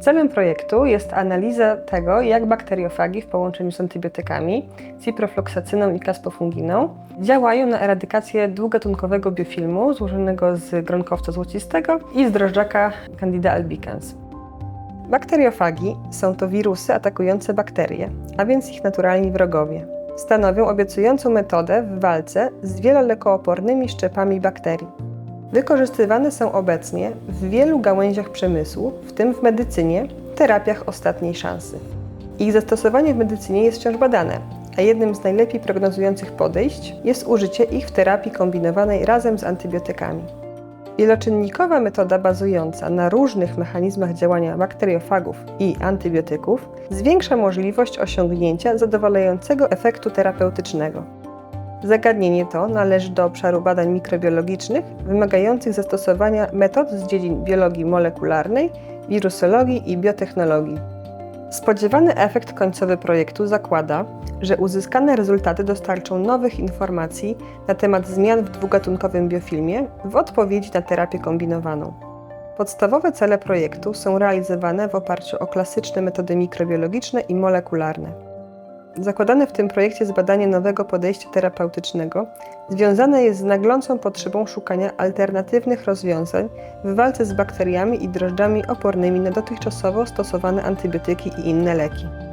Celem projektu jest analiza tego, jak bakteriofagi w połączeniu z antybiotykami, ciprofloxacyną i kaspofunginą działają na eradykację dwugatunkowego biofilmu złożonego z gronkowca złocistego i z drożdżaka Candida albicans. Bakteriofagi są to wirusy atakujące bakterie, a więc ich naturalni wrogowie. Stanowią obiecującą metodę w walce z wielolekoopornymi szczepami bakterii. Wykorzystywane są obecnie w wielu gałęziach przemysłu, w tym w medycynie, terapiach ostatniej szansy. Ich zastosowanie w medycynie jest wciąż badane, a jednym z najlepiej prognozujących podejść jest użycie ich w terapii kombinowanej razem z antybiotykami. Wieloczynnikowa metoda bazująca na różnych mechanizmach działania bakteriofagów i antybiotyków zwiększa możliwość osiągnięcia zadowalającego efektu terapeutycznego. Zagadnienie to należy do obszaru badań mikrobiologicznych wymagających zastosowania metod z dziedzin biologii molekularnej, wirusologii i biotechnologii. Spodziewany efekt końcowy projektu zakłada, że uzyskane rezultaty dostarczą nowych informacji na temat zmian w dwugatunkowym biofilmie w odpowiedzi na terapię kombinowaną. Podstawowe cele projektu są realizowane w oparciu o klasyczne metody mikrobiologiczne i molekularne. Zakładane w tym projekcie jest badanie nowego podejścia terapeutycznego, związane jest z naglącą potrzebą szukania alternatywnych rozwiązań w walce z bakteriami i drożdżami opornymi na dotychczasowo stosowane antybiotyki i inne leki.